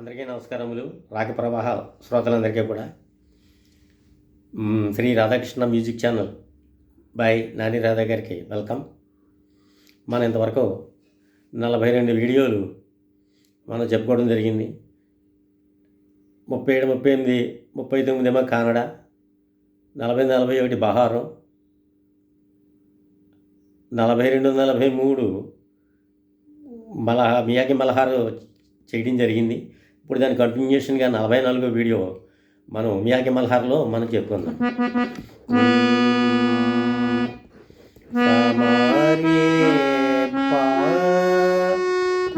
అందరికీ నమస్కారములు. రాక ప్రవాహ శ్రోతలందరికీ కూడా. Shri Radhakrishna music channel by Nani Radha గారికి వెల్కమ్. మన ఇంతవరకు నలభై రెండు వీడియోలు మనం చెప్పుకోవడం జరిగింది. ముప్పై ఏడు ముప్పై ఎనిమిది ముప్పై తొమ్మిది ఏమో కానడ. నలభై నలభై ఒకటి బహారం. నలభై రెండు నలభై మూడు మలహ మియాకి మలహారు చేయడం జరిగింది. ఇప్పుడు దాని కంటిన్యూషన్గా నలభై నాలుగో వీడియో మనం మియాకి మల్హార్లో మనం చెప్పుకుందాం. పా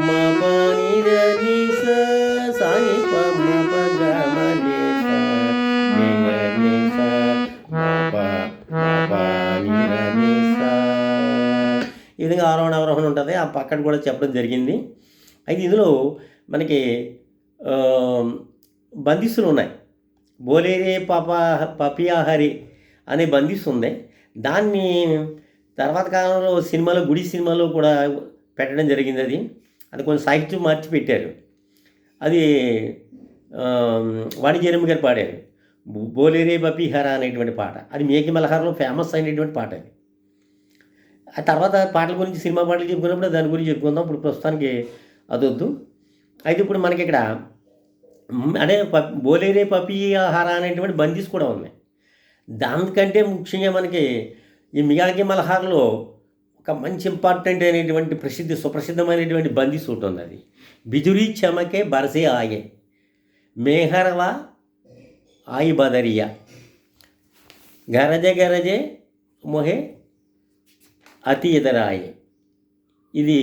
మ ఈ విధంగా ఆరోహణ అవరోహణ ఉంటుంది. ఆ పక్కన కూడా చెప్పడం జరిగింది. అయితే ఇందులో మనకి బందిస్తులు ఉన్నాయి బోలేరే పాపా పపియాహరి అనే బందిస్తు ఉంది దాన్ని తర్వాత కాలంలో సినిమాలో గుడి సినిమాలో కూడా పెట్టడం జరిగింది అది అది కొంచెం సాహిత్యం మార్చి పెట్టారు అది వాణిజ్యరమ్మ గారు పాడారు. బోలేరే పపిహర అనేటువంటి పాట. అది మేకి మలహారంలో ఫేమస్ అయినటువంటి పాట అది. ఆ తర్వాత పాటల గురించి సినిమా పాటలు చెప్పుకున్నప్పుడు దాని గురించి చెప్పుకుందాం. ఇప్పుడు ప్రస్తుతానికి అదొద్దు. అయితే ఇప్పుడు మనకి ఇక్కడ అదే ప బోలేరే పపి ఆహార అనేటువంటి బందీస్ కూడా ఉన్నాయి. దానికంటే ముఖ్యంగా మనకి ఈ మియాకి మలహార్లో ఒక మంచి ఇంపార్టెంట్ అయినటువంటి ప్రసిద్ధి సుప్రసిద్ధమైనటువంటి బందీస్ ఒకటి ఉంది అది. బిజురీ చమకే బరసే ఆయే మేహరవ ఆయి బదరియా గరజే గరజే మొహే అతి ఎదరాయి ఇది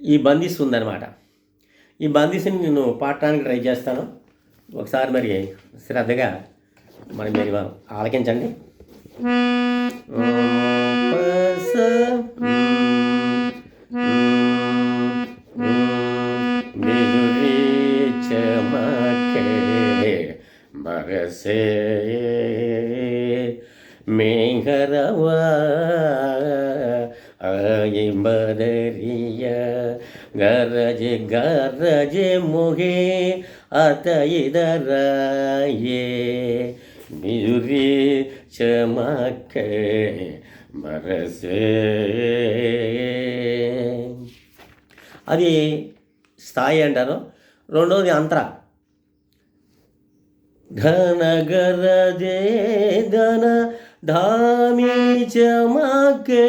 ఈ బందీస్ ఉందన్నమాట. ఈ బందిస్ని నేను పాడటానికి ట్రై చేస్తాను ఒకసారి మరి శ్రద్ధగా మరి మీరు ఆలకించండి మగసే చమకే మేఘరవా గరజె గరజె ముహే అత ఇదరాయే బిజురీ చమకే బరసే అది స్థాయి అంటారు. రెండవది అంతర. ఘన గరజే ధన ధామి చమకే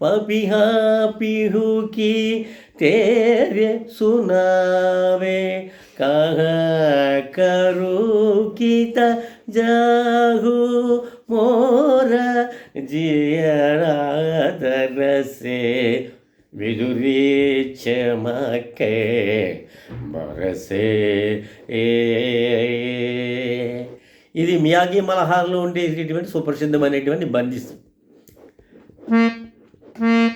పపిహా పిహుకి तेरे सुनावे कहा करू कित जाहू मोरा जियरा दरसे విదురీ చమకే బరసే ఏ ఇది మియాగి మలహార్లో ఉండేటటువంటి సుప్రసిద్ధమైనటువంటి బందిస్తు ఈ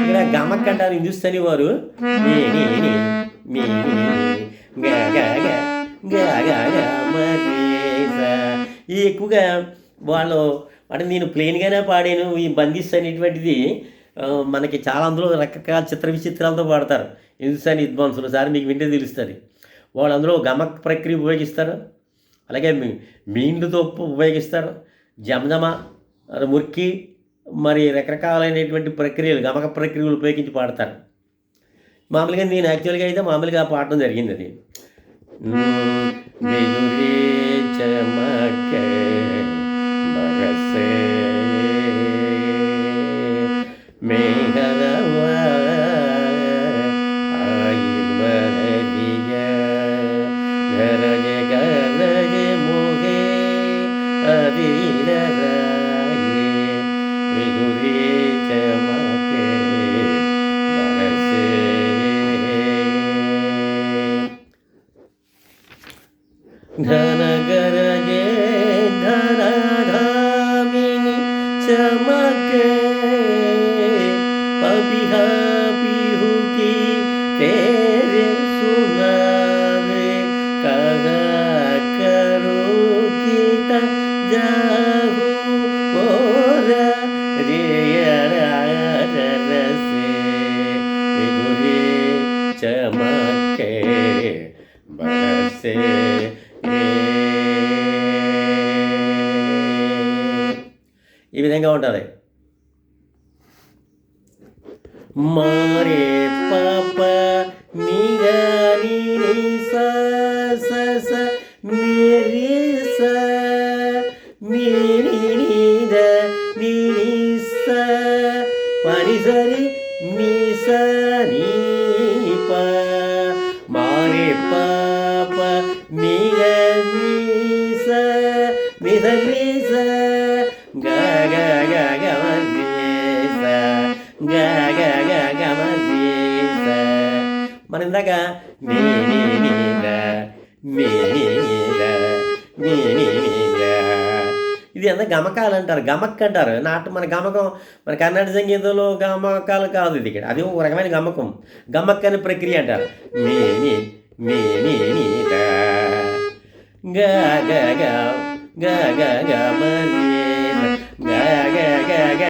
ఇక్కడ గమక్ అంటారు హిందుస్థానీ వారు. మీ ఈ ఎక్కువగా వాళ్ళు అంటే నేను ప్లెయిన్గానే పాడాను ఈ బందిస్ అనేటువంటిది మనకి చాలా అందులో రకరకాల చిత్ర విచిత్రాలతో పాడతారు హిందుస్థానీ విద్వాంసులు సార్ మీకు వింటే తెలుస్తుంది వాళ్ళు అందులో గమక్ ప్రక్రియ ఉపయోగిస్తారు అలాగే మీ మీండుతో ఉపయోగిస్తారు జమజమ మురికి మరి రకరకాలైనటువంటి ప్రక్రియలు గమక ప్రక్రియలు ఉపయోగించి పాడతారు మామూలుగా నేను యాక్చువల్గా అయితే మామూలుగా పాడటం జరిగింది అది బిజులే से ఈ విధంగా ఉంటుంది మారే పాప నిగా నీ సా మీ స మీ స గ గ గ గ మ గ గ గ గ మ రి ఇందాక నీ నీ నీ ద నీ ఇది ఎంత గమకాలు అంటారు గమక్ అంటారు నాటు మన గమకం మన కర్ణాటక సంగీతంలో గమకాలు కాదు ఇది ఇక్కడ అది ఒక రకమైన గమకం గమక్ అనే ప్రక్రియ అంటారు మీ నీ మీ నీ గా Gaga, gaga, gaga, gaga, gaga, gaga, gaga, gaga, gaga,